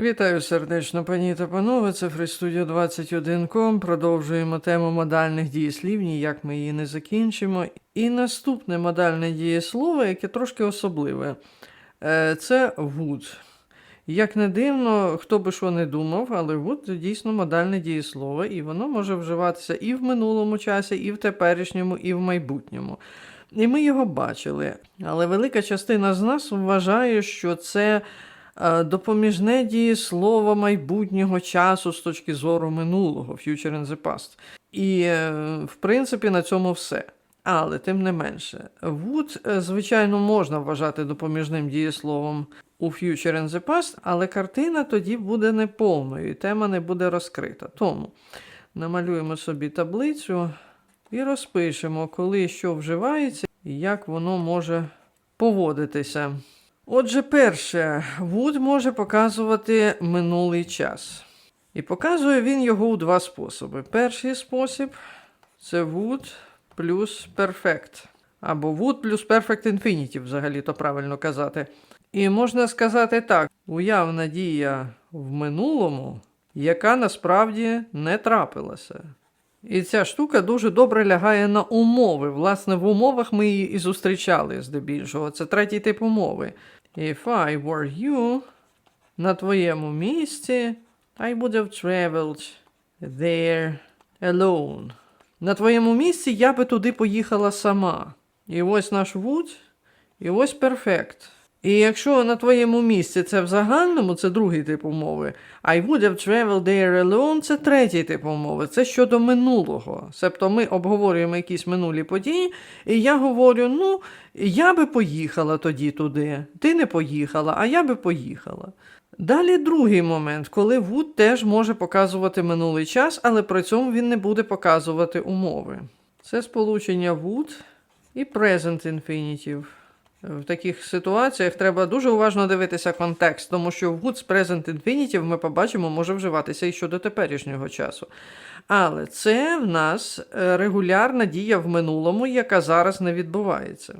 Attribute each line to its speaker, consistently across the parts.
Speaker 1: Вітаю сердечно, пані та панове. Це FreeStudio 21.com. Продовжуємо тему модальних дієслів, ніяк ми її не закінчимо. І наступне модальне дієслово, яке трошки особливе, е, це would. Як не дивно, хто би що не думав, але would дійсно модальне дієслово, і воно може вживатися і в минулому часі, і в теперішньому, і в майбутньому. І ми його бачили. Але велика частина з нас вважає, що це е, допоміжне дієслово майбутнього часу з точки зору минулого, future in the past. І, е, в принципі, на цьому все. Але тим не менше, would, е, звичайно, можна вважати допоміжним дієсловом у future in the past, але картина тоді буде неповною, і тема не буде розкрита. Тому намалюємо собі таблицю і розпишемо, коли що вживається і як воно може поводитися. Отже, перше, would може показувати минулий час. І показує він його у два способи. Перший спосіб це would плюс perfect. Або would плюс perfect infinitive, взагалі то правильно казати. І можна сказати так: уявна дія в минулому, яка насправді не трапилася. І ця штука дуже добре лягає на умови. Власне, в умовах ми її і зустрічали здебільшого. Це третій тип умови. If I were you, на твоєму місці, I would have traveled there alone. На твоєму місці я би туди поїхала сама. І ось наш Вуд, і ось perfect. І якщо на твоєму місці це в загальному, це другий тип умови, I would have traveled there alone це третій тип умови, це щодо минулого. Себто ми обговорюємо якісь минулі події, і я говорю: ну, я би поїхала тоді туди. Ти не поїхала, а я би поїхала. Далі другий момент, коли would теж може показувати минулий час, але при цьому він не буде показувати умови. Це сполучення would і present infinitive. В таких ситуаціях треба дуже уважно дивитися контекст, тому що would з present infinitive ми побачимо може вживатися і щодо теперішнього часу. Але це в нас е, регулярна дія в минулому, яка зараз не відбувається.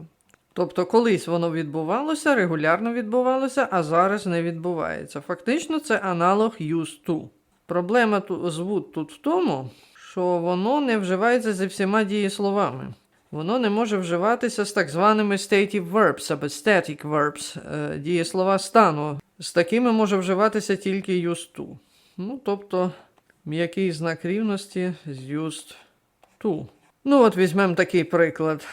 Speaker 1: Тобто колись воно відбувалося, регулярно відбувалося, а зараз не відбувається. Фактично, це аналог used to. Проблема з would тут в тому, що воно не вживається зі всіма дієсловами. Воно не може вживатися з так званими stative verbs або static verbs, е, дієслова стану. З такими може вживатися тільки used to. Ну, тобто м'який знак рівності з used to. Ну, от візьмемо такий приклад.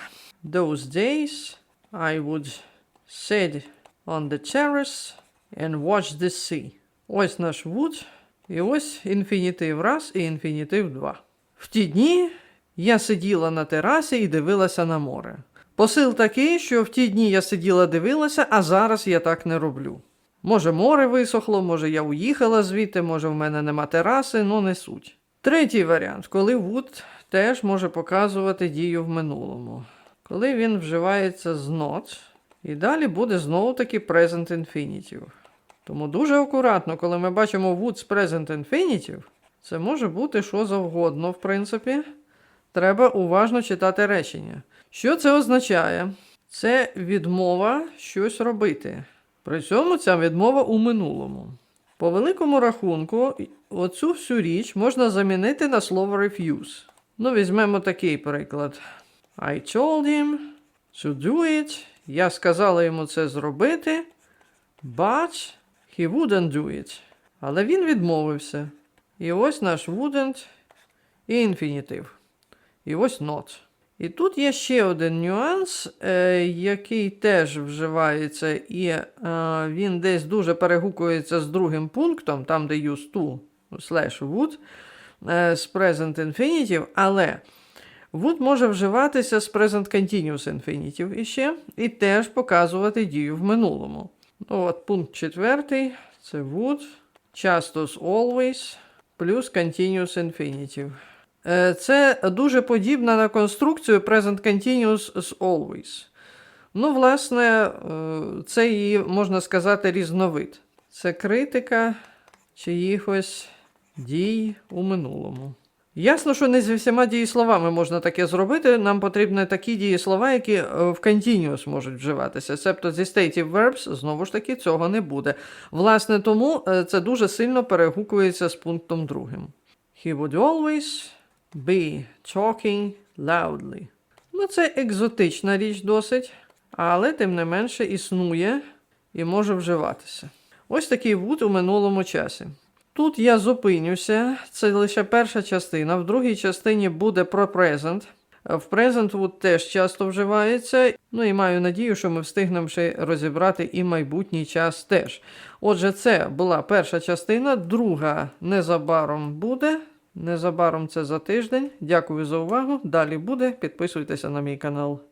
Speaker 1: Those days I would sit on the terrace and watch the sea. Ось наш would, і ось інфінітив раз і інфінітив два. В ті дні я сиділа на терасі і дивилася на море. Посил такий, що в ті дні я сиділа дивилася, а зараз я так не роблю. Може, море висохло, може, я уїхала звідти, може, в мене нема тераси, ну не суть. Третій варіант, коли would теж може показувати дію в минулому. Коли він вживається з not, і далі буде знову таки present infinitive. Тому дуже акуратно, коли ми бачимо would з present infinitive, це може бути що завгодно, в принципі. Треба уважно читати речення. Що це означає? Це відмова щось робити. При цьому ця відмова у минулому. По великому рахунку, оцю всю річ можна замінити на слово refuse. Ну, візьмемо такий приклад. I told him to do it. Я сказала йому це зробити, but he wouldn't do it. Але він відмовився. І ось наш wouldn't і інфінітив. І ось not. І тут є ще один нюанс, е, який теж вживається, і е, він десь дуже перегукується з другим пунктом, там, де used to slash would, е, з present infinitive, але would може вживатися з present continuous infinitive іще, і теж показувати дію в минулому. Ну, от пункт четвертий це would, часто з always, плюс continuous infinitive. Е, Це дуже подібна на конструкцію present continuous з always. Ну, власне, е, це її, можна сказати, різновид. Це критика чиїхось дій у минулому. Ясно, що не зі всіма дієсловами можна таке зробити. Нам потрібні такі дієслова, які е, в continuous можуть вживатися. Себто зі stative verbs, знову ж таки, цього не буде. Власне, тому це дуже сильно перегукується з пунктом другим. He would always be talking loudly. Ну, це екзотична річ досить, але тим не менше існує і може вживатися. Ось такий would у минулому часі. Тут я зупинюся, це лише перша частина. В другій частині буде про present. В present would теж часто вживається. Ну і маю надію, що ми встигнемо ще розібрати і майбутній час теж. Отже, це була перша частина, друга незабаром буде. Незабаром це за тиждень. Дякую за увагу. Далі буде. Підписуйтеся на мій канал.